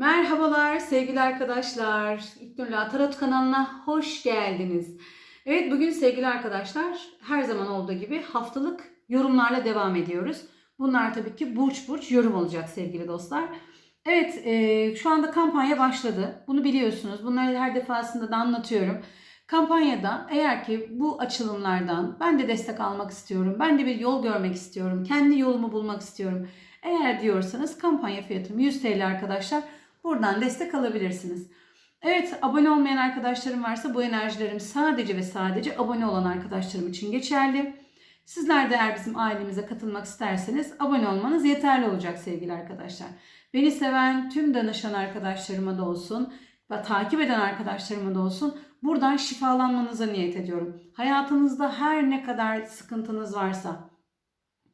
Merhabalar sevgili arkadaşlar. İknurla Tarot kanalına hoş geldiniz. Evet bugün sevgili arkadaşlar her zaman olduğu gibi haftalık yorumlarla devam ediyoruz. Bunlar tabii ki burç burç yorum olacak sevgili dostlar. Evet e, şu anda kampanya başladı. Bunu biliyorsunuz. Bunları her defasında da anlatıyorum. Kampanyada eğer ki bu açılımlardan ben de destek almak istiyorum, ben de bir yol görmek istiyorum, kendi yolumu bulmak istiyorum. Eğer diyorsanız kampanya fiyatım 100 TL arkadaşlar. Buradan destek alabilirsiniz. Evet abone olmayan arkadaşlarım varsa bu enerjilerim sadece ve sadece abone olan arkadaşlarım için geçerli. Sizler de eğer bizim ailemize katılmak isterseniz abone olmanız yeterli olacak sevgili arkadaşlar. Beni seven tüm danışan arkadaşlarıma da olsun ve takip eden arkadaşlarıma da olsun buradan şifalanmanıza niyet ediyorum. Hayatınızda her ne kadar sıkıntınız varsa,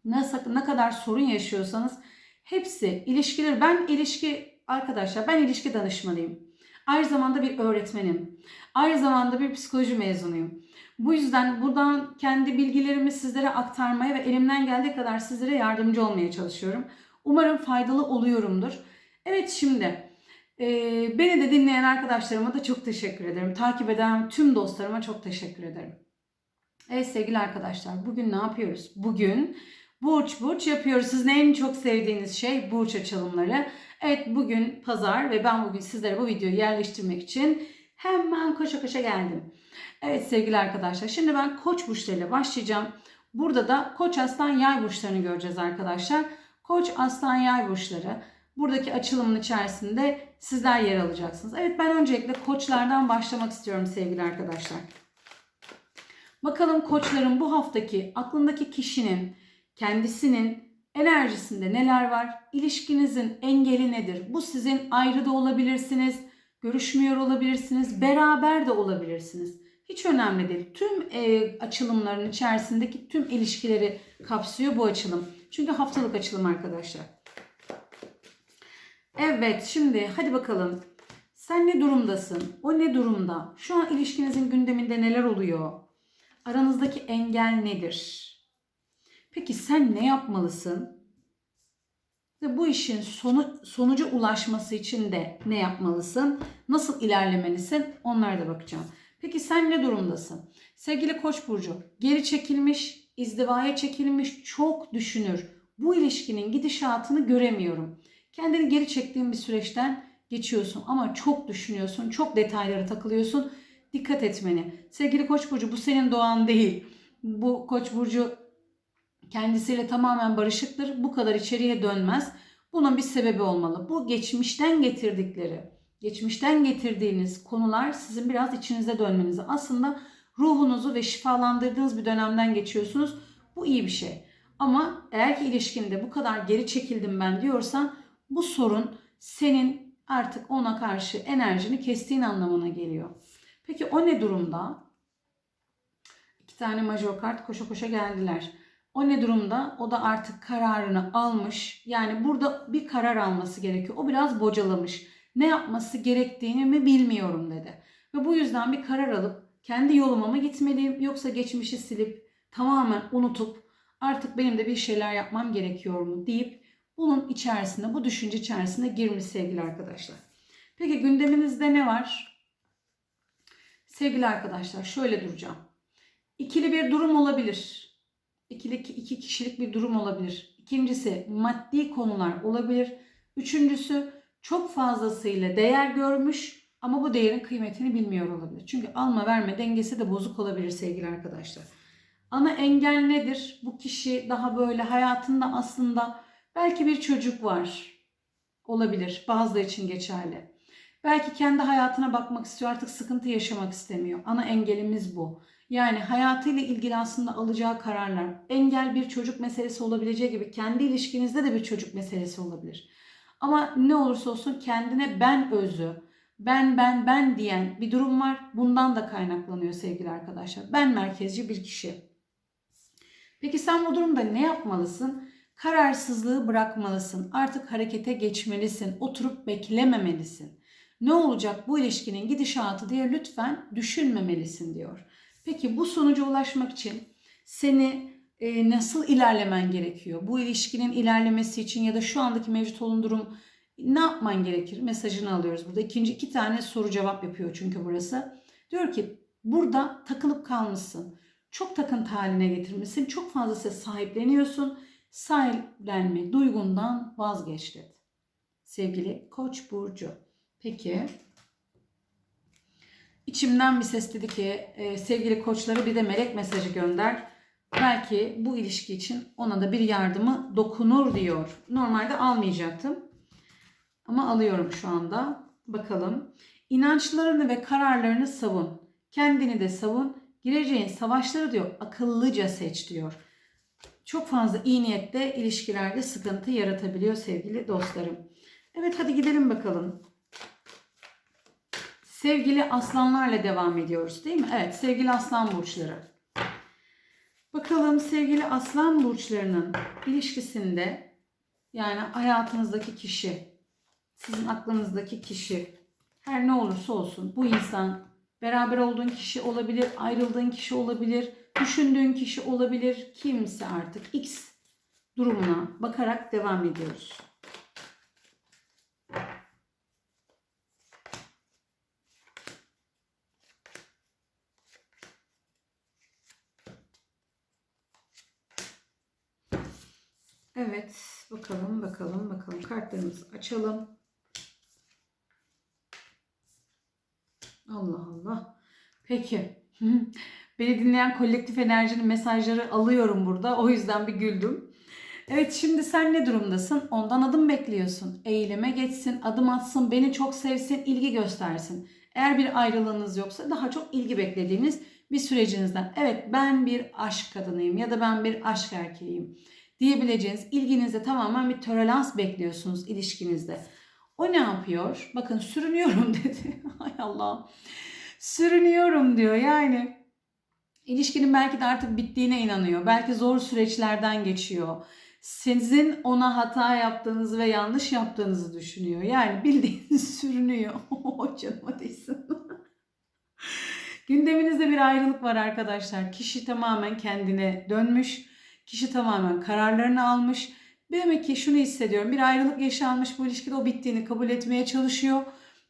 ne, kadar sorun yaşıyorsanız hepsi ilişkiler. Ben ilişki arkadaşlar ben ilişki danışmanıyım. Aynı zamanda bir öğretmenim. Aynı zamanda bir psikoloji mezunuyum. Bu yüzden buradan kendi bilgilerimi sizlere aktarmaya ve elimden geldiği kadar sizlere yardımcı olmaya çalışıyorum. Umarım faydalı oluyorumdur. Evet şimdi e, beni de dinleyen arkadaşlarıma da çok teşekkür ederim. Takip eden tüm dostlarıma çok teşekkür ederim. Evet sevgili arkadaşlar bugün ne yapıyoruz? Bugün burç burç yapıyoruz. Sizin en çok sevdiğiniz şey burç açılımları. Evet bugün pazar ve ben bugün sizlere bu videoyu yerleştirmek için hemen koşa koşa geldim. Evet sevgili arkadaşlar şimdi ben koç burçlarıyla başlayacağım. Burada da koç aslan yay burçlarını göreceğiz arkadaşlar. Koç aslan yay burçları. Buradaki açılımın içerisinde sizler yer alacaksınız. Evet ben öncelikle koçlardan başlamak istiyorum sevgili arkadaşlar. Bakalım koçların bu haftaki aklındaki kişinin kendisinin enerjisinde neler var? İlişkinizin engeli nedir? Bu sizin ayrı da olabilirsiniz, görüşmüyor olabilirsiniz, beraber de olabilirsiniz. Hiç önemli değil. Tüm e, açılımların içerisindeki tüm ilişkileri kapsıyor bu açılım. Çünkü haftalık açılım arkadaşlar. Evet şimdi hadi bakalım. Sen ne durumdasın? O ne durumda? Şu an ilişkinizin gündeminde neler oluyor? Aranızdaki engel nedir? Peki sen ne yapmalısın? Ve bu işin sonu, sonuca ulaşması için de ne yapmalısın? Nasıl ilerlemelisin? Onlara da bakacağım. Peki sen ne durumdasın? Sevgili Koç burcu, geri çekilmiş, izdivaya çekilmiş, çok düşünür. Bu ilişkinin gidişatını göremiyorum. Kendini geri çektiğin bir süreçten geçiyorsun ama çok düşünüyorsun, çok detaylara takılıyorsun. Dikkat etmeni. Sevgili Koç burcu bu senin doğan değil. Bu Koç burcu kendisiyle tamamen barışıktır. Bu kadar içeriye dönmez. Bunun bir sebebi olmalı. Bu geçmişten getirdikleri, geçmişten getirdiğiniz konular sizin biraz içinize dönmenizi. Aslında ruhunuzu ve şifalandırdığınız bir dönemden geçiyorsunuz. Bu iyi bir şey. Ama eğer ki ilişkinde bu kadar geri çekildim ben diyorsan bu sorun senin artık ona karşı enerjini kestiğin anlamına geliyor. Peki o ne durumda? İki tane major kart koşa koşa geldiler. O ne durumda? O da artık kararını almış. Yani burada bir karar alması gerekiyor. O biraz bocalamış. Ne yapması gerektiğini mi bilmiyorum dedi. Ve bu yüzden bir karar alıp kendi yoluma mı gitmeliyim yoksa geçmişi silip tamamen unutup artık benim de bir şeyler yapmam gerekiyor mu deyip bunun içerisinde, bu düşünce içerisinde girmiş sevgili arkadaşlar. Peki gündeminizde ne var? Sevgili arkadaşlar şöyle duracağım. İkili bir durum olabilir. İkili iki kişilik bir durum olabilir. İkincisi maddi konular olabilir. Üçüncüsü çok fazlasıyla değer görmüş ama bu değerin kıymetini bilmiyor olabilir. Çünkü alma verme dengesi de bozuk olabilir sevgili arkadaşlar. Ana engel nedir? Bu kişi daha böyle hayatında aslında belki bir çocuk var. Olabilir. Bazıları için geçerli. Belki kendi hayatına bakmak istiyor. Artık sıkıntı yaşamak istemiyor. Ana engelimiz bu. Yani hayatıyla ilgili aslında alacağı kararlar. Engel bir çocuk meselesi olabileceği gibi kendi ilişkinizde de bir çocuk meselesi olabilir. Ama ne olursa olsun kendine ben özü, ben ben ben diyen bir durum var. Bundan da kaynaklanıyor sevgili arkadaşlar. Ben merkezci bir kişi. Peki sen bu durumda ne yapmalısın? Kararsızlığı bırakmalısın. Artık harekete geçmelisin. Oturup beklememelisin. Ne olacak bu ilişkinin gidişatı diye lütfen düşünmemelisin diyor. Peki bu sonuca ulaşmak için seni e, nasıl ilerlemen gerekiyor? Bu ilişkinin ilerlemesi için ya da şu andaki mevcut olan durum Ne yapman gerekir? Mesajını alıyoruz burada. İkinci iki tane soru cevap yapıyor çünkü burası. Diyor ki burada takılıp kalmışsın. Çok takıntı haline getirmişsin. Çok fazla sahipleniyorsun. Sahiplenme duygundan vazgeç dedi. Sevgili Koç burcu. Peki İçimden bir ses dedi ki e, sevgili koçlara bir de melek mesajı gönder. Belki bu ilişki için ona da bir yardımı dokunur diyor. Normalde almayacaktım. Ama alıyorum şu anda. Bakalım. İnançlarını ve kararlarını savun. Kendini de savun. Gireceğin savaşları diyor akıllıca seç diyor. Çok fazla iyi niyette ilişkilerde sıkıntı yaratabiliyor sevgili dostlarım. Evet hadi gidelim bakalım. Sevgili aslanlarla devam ediyoruz değil mi? Evet sevgili aslan burçları. Bakalım sevgili aslan burçlarının ilişkisinde yani hayatınızdaki kişi, sizin aklınızdaki kişi her ne olursa olsun bu insan beraber olduğun kişi olabilir, ayrıldığın kişi olabilir, düşündüğün kişi olabilir, kimse artık X durumuna bakarak devam ediyoruz. Evet, bakalım, bakalım, bakalım. Kartlarımızı açalım. Allah Allah. Peki. Beni dinleyen kolektif enerjinin mesajları alıyorum burada. O yüzden bir güldüm. Evet şimdi sen ne durumdasın? Ondan adım bekliyorsun. Eğilime geçsin, adım atsın, beni çok sevsin, ilgi göstersin. Eğer bir ayrılığınız yoksa daha çok ilgi beklediğiniz bir sürecinizden. Evet ben bir aşk kadınıyım ya da ben bir aşk erkeğiyim diyebileceğiniz ilginizde tamamen bir tolerans bekliyorsunuz ilişkinizde. O ne yapıyor? Bakın sürünüyorum dedi. Hay Allah. Sürünüyorum diyor. Yani ilişkinin belki de artık bittiğine inanıyor. Belki zor süreçlerden geçiyor. Sizin ona hata yaptığınızı ve yanlış yaptığınızı düşünüyor. Yani bildiğin sürünüyor. Canıma değsin. Gündeminizde bir ayrılık var arkadaşlar. Kişi tamamen kendine dönmüş Kişi tamamen kararlarını almış. Demek ki şunu hissediyorum. Bir ayrılık yaşanmış bu ilişkide o bittiğini kabul etmeye çalışıyor.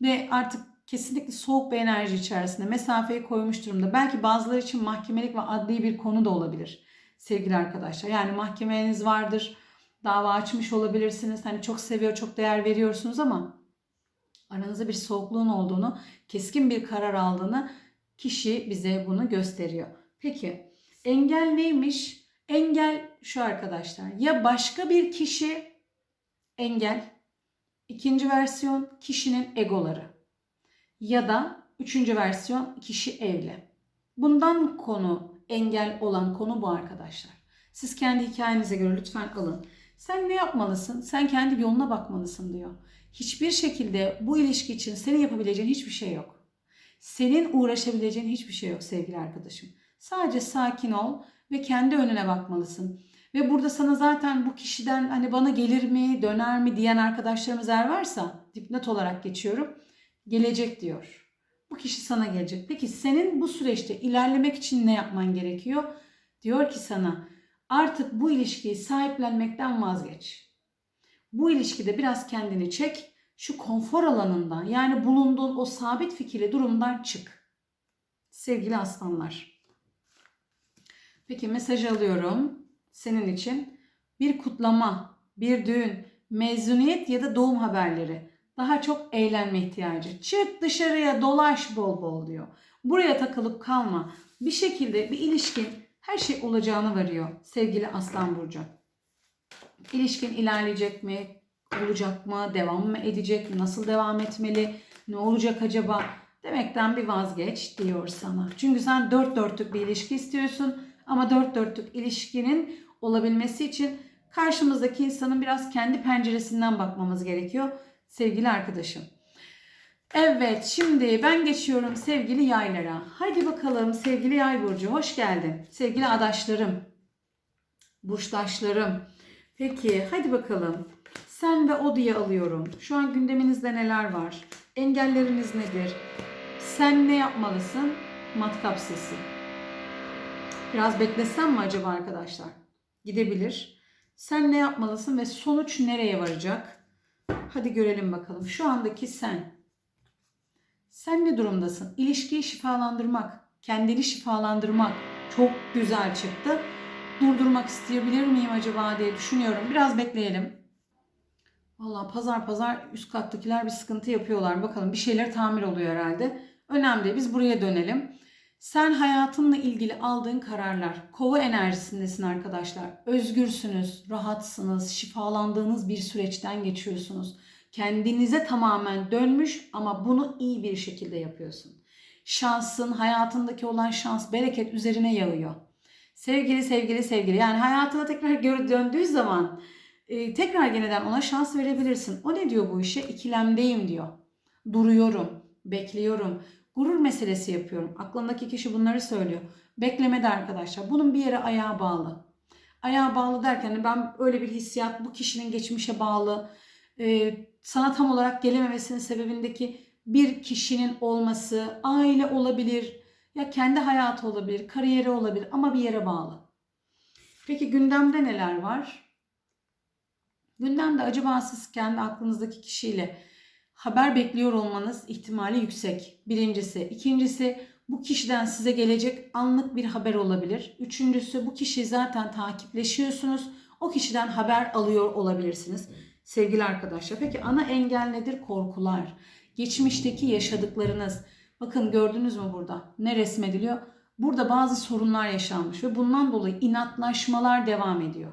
Ve artık kesinlikle soğuk bir enerji içerisinde mesafeyi koymuş durumda. Belki bazıları için mahkemelik ve adli bir konu da olabilir sevgili arkadaşlar. Yani mahkemeniz vardır. Dava açmış olabilirsiniz. Hani çok seviyor, çok değer veriyorsunuz ama aranızda bir soğukluğun olduğunu, keskin bir karar aldığını kişi bize bunu gösteriyor. Peki engel neymiş? Engel şu arkadaşlar. Ya başka bir kişi engel. ikinci versiyon kişinin egoları. Ya da üçüncü versiyon kişi evli. Bundan konu engel olan konu bu arkadaşlar. Siz kendi hikayenize göre lütfen alın. Sen ne yapmalısın? Sen kendi yoluna bakmalısın diyor. Hiçbir şekilde bu ilişki için senin yapabileceğin hiçbir şey yok. Senin uğraşabileceğin hiçbir şey yok sevgili arkadaşım. Sadece sakin ol ve kendi önüne bakmalısın. Ve burada sana zaten bu kişiden hani bana gelir mi, döner mi diyen arkadaşlarımız eğer varsa dipnot olarak geçiyorum. Gelecek diyor. Bu kişi sana gelecek. Peki senin bu süreçte ilerlemek için ne yapman gerekiyor? Diyor ki sana artık bu ilişkiyi sahiplenmekten vazgeç. Bu ilişkide biraz kendini çek. Şu konfor alanından yani bulunduğun o sabit fikirli durumdan çık. Sevgili aslanlar. Peki mesaj alıyorum senin için. Bir kutlama, bir düğün, mezuniyet ya da doğum haberleri. Daha çok eğlenme ihtiyacı. Çık dışarıya dolaş bol bol diyor. Buraya takılıp kalma. Bir şekilde bir ilişkin her şey olacağını varıyor sevgili Aslan Burcu. İlişkin ilerleyecek mi? Olacak mı? Devam mı edecek? Nasıl devam etmeli? Ne olacak acaba? Demekten bir vazgeç diyor sana. Çünkü sen dört dörtlük bir ilişki istiyorsun ama dört dörtlük ilişkinin olabilmesi için karşımızdaki insanın biraz kendi penceresinden bakmamız gerekiyor sevgili arkadaşım. Evet şimdi ben geçiyorum sevgili yaylara. Hadi bakalım sevgili yay burcu hoş geldin. Sevgili adaşlarım, burçtaşlarım. Peki hadi bakalım. Sen ve o diye alıyorum. Şu an gündeminizde neler var? Engelleriniz nedir? Sen ne yapmalısın? Matkap sesi. Biraz beklesem mi acaba arkadaşlar? Gidebilir. Sen ne yapmalısın ve sonuç nereye varacak? Hadi görelim bakalım. Şu andaki sen. Sen ne durumdasın? İlişkiyi şifalandırmak, kendini şifalandırmak çok güzel çıktı. Durdurmak isteyebilir miyim acaba diye düşünüyorum. Biraz bekleyelim. Vallahi pazar pazar üst kattakiler bir sıkıntı yapıyorlar. Bakalım bir şeyler tamir oluyor herhalde. Önemli. Biz buraya dönelim. Sen hayatınla ilgili aldığın kararlar, kova enerjisindesin arkadaşlar. Özgürsünüz, rahatsınız, şifalandığınız bir süreçten geçiyorsunuz. Kendinize tamamen dönmüş ama bunu iyi bir şekilde yapıyorsun. Şansın, hayatındaki olan şans, bereket üzerine yağıyor. Sevgili sevgili sevgili yani hayatına tekrar geri döndüğü zaman e, tekrar yeniden ona şans verebilirsin. O ne diyor bu işe? İkilemdeyim diyor. Duruyorum, bekliyorum. Gurur meselesi yapıyorum. Aklındaki kişi bunları söylüyor. Beklemede arkadaşlar. Bunun bir yere ayağı bağlı. Ayağı bağlı derken ben öyle bir hissiyat bu kişinin geçmişe bağlı. e, sana tam olarak gelememesinin sebebindeki bir kişinin olması, aile olabilir, ya kendi hayatı olabilir, kariyeri olabilir ama bir yere bağlı. Peki gündemde neler var? Gündemde acaba siz kendi aklınızdaki kişiyle haber bekliyor olmanız ihtimali yüksek. Birincisi. İkincisi bu kişiden size gelecek anlık bir haber olabilir. Üçüncüsü bu kişiyi zaten takipleşiyorsunuz. O kişiden haber alıyor olabilirsiniz. Sevgili arkadaşlar. Peki ana engel nedir? Korkular. Geçmişteki yaşadıklarınız. Bakın gördünüz mü burada? Ne resmediliyor? Burada bazı sorunlar yaşanmış ve bundan dolayı inatlaşmalar devam ediyor.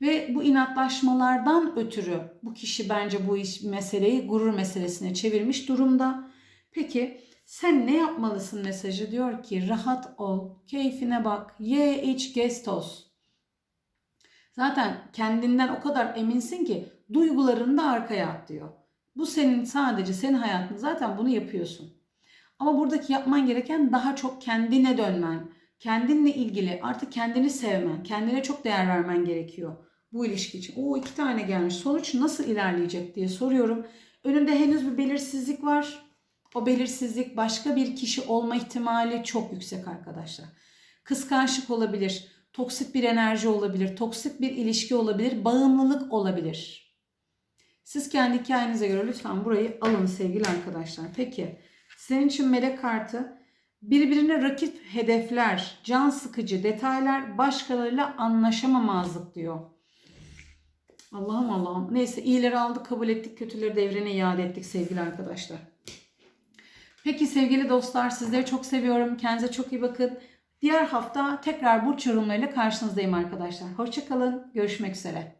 Ve bu inatlaşmalardan ötürü bu kişi bence bu iş meseleyi gurur meselesine çevirmiş durumda. Peki sen ne yapmalısın mesajı diyor ki rahat ol, keyfine bak, ye iç gez toz. Zaten kendinden o kadar eminsin ki duygularını da arkaya at diyor. Bu senin sadece senin hayatın zaten bunu yapıyorsun. Ama buradaki yapman gereken daha çok kendine dönmen, kendinle ilgili artık kendini sevmen, kendine çok değer vermen gerekiyor bu ilişki için. O iki tane gelmiş. Sonuç nasıl ilerleyecek diye soruyorum. Önünde henüz bir belirsizlik var. O belirsizlik başka bir kişi olma ihtimali çok yüksek arkadaşlar. Kıskançlık olabilir, toksik bir enerji olabilir, toksik bir ilişki olabilir, bağımlılık olabilir. Siz kendi hikayenize göre lütfen burayı alın sevgili arkadaşlar. Peki senin için melek kartı birbirine rakip hedefler, can sıkıcı detaylar, başkalarıyla anlaşamamazlık diyor. Allah'ım Allah'ım. Neyse iyileri aldık kabul ettik kötüleri de iade ettik sevgili arkadaşlar. Peki sevgili dostlar sizleri çok seviyorum. Kendinize çok iyi bakın. Diğer hafta tekrar burç yorumlarıyla karşınızdayım arkadaşlar. Hoşçakalın. Görüşmek üzere.